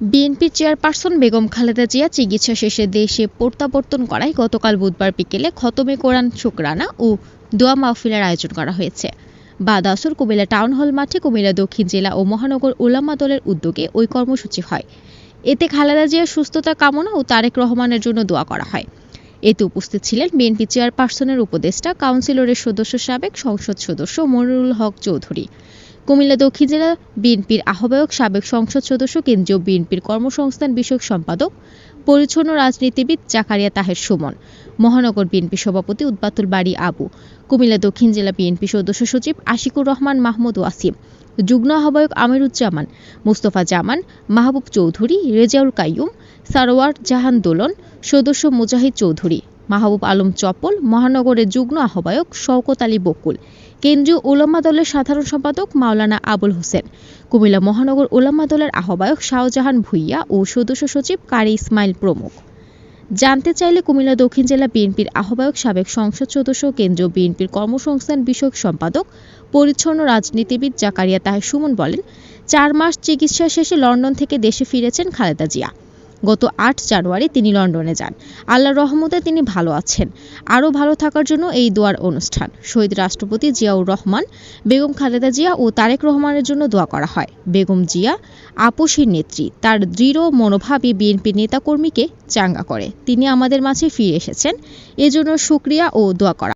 বিএনপির চেয়ারপারসন বেগম খালেদা জিয়া চিকিৎসা শেষে দেশে প্রত্যাবর্তন করায় গতকাল বুধবার বিকেলে খতমে কোরআন শুকরানা ও দোয়া মাহফিলের আয়োজন করা হয়েছে। বাদ আসর কুমিল্লা টাউন হল মাঠে কুমিল্লা দক্ষিণ জেলা ও মহানগর উলামা দলের উদ্যোগে ওই কর্মসূচি হয়। এতে খালেদা জিয়ার সুস্থতা কামনা ও তারেক রহমানের জন্য দোয়া করা হয়। এতে উপস্থিত ছিলেন বিএনপি চেয়ারপারসনের উপদেষ্টা, কাউন্সিলরের সদস্য সাবেক সংসদ সদস্য মনিরুল হক চৌধুরী। কুমিল্লা দক্ষিণ জেলা বিএনপির আহ্বায়ক সাবেক সংসদ সদস্য, কেন্দ্রীয় বিএনপির কর্মসংস্থান বিষয়ক সম্পাদক, পরিচ্ছন্ন রাজনীতিবিদ জাকারিয়া তাহের সুমন, মহানগর বিএনপি সভাপতি উদ্বাতুল বাড়ি আবু, কুমিল্লা দক্ষিণ জেলা বিএনপি সদস্য সচিব আশিকুর রহমান মাহমুদ ওয়াসিম, যুগ্ম আহ্বায়ক আমিরুজ্জামান, মোস্তফা জামান, মাহবুব চৌধুরী, রেজাউল কাইয়ুম, সারোয়ার জাহান দোলন সদস্য মুজাহিদ চৌধুরী, মাহবুব আলম চপল মহানগরের যুগ্ম আহ্বায়ক শওকত আলী বকুল, কেন্দ্রীয় ওলামা দলের সাধারণ সম্পাদক মাওলানা আবুল হোসেন, কুমিল্লা মহানগর ওলামা দলের আহ্বায়ক শাহজাহান ভুইয়া ও সদস্য সচিব কারি ইসমাইল প্রমুখ। জানতে চাইলে কুমিল্লা দক্ষিণ জেলা বিএনপির আহ্বায়ক সাবেক সংসদ সদস্য, কেন্দ্রীয় বিএনপির কর্মসংস্থান বিষয়ক সম্পাদক, পরিচ্ছন্ন রাজনীতিবিদ জাকারিয়া তাহের সুমন বলেন, চার মাস চিকিৎসা শেষে লন্ডন থেকে দেশে ফিরেছেন খালেদা জিয়া। গত আট জানুয়ারি তিনি লন্ডনে যান। আল্লাহর রহমতে তিনি ভালো আছেন। আরও ভালো থাকার জন্য এই দোয়ার অনুষ্ঠান। শহীদ রাষ্ট্রপতি জিয়াউর রহমান, বেগম খালেদা জিয়া ও তারেক রহমানের জন্য দোয়া করা হয়। বেগম জিয়া আপোষের নেত্রী। তার দৃঢ় মনোভাবই বিএনপি নেতাকর্মীকে চাঙ্গা করে। তিনি আমাদের মাঝে ফিরে এসেছেন। এজন্য সুক্রিয়া ও দোয়া করা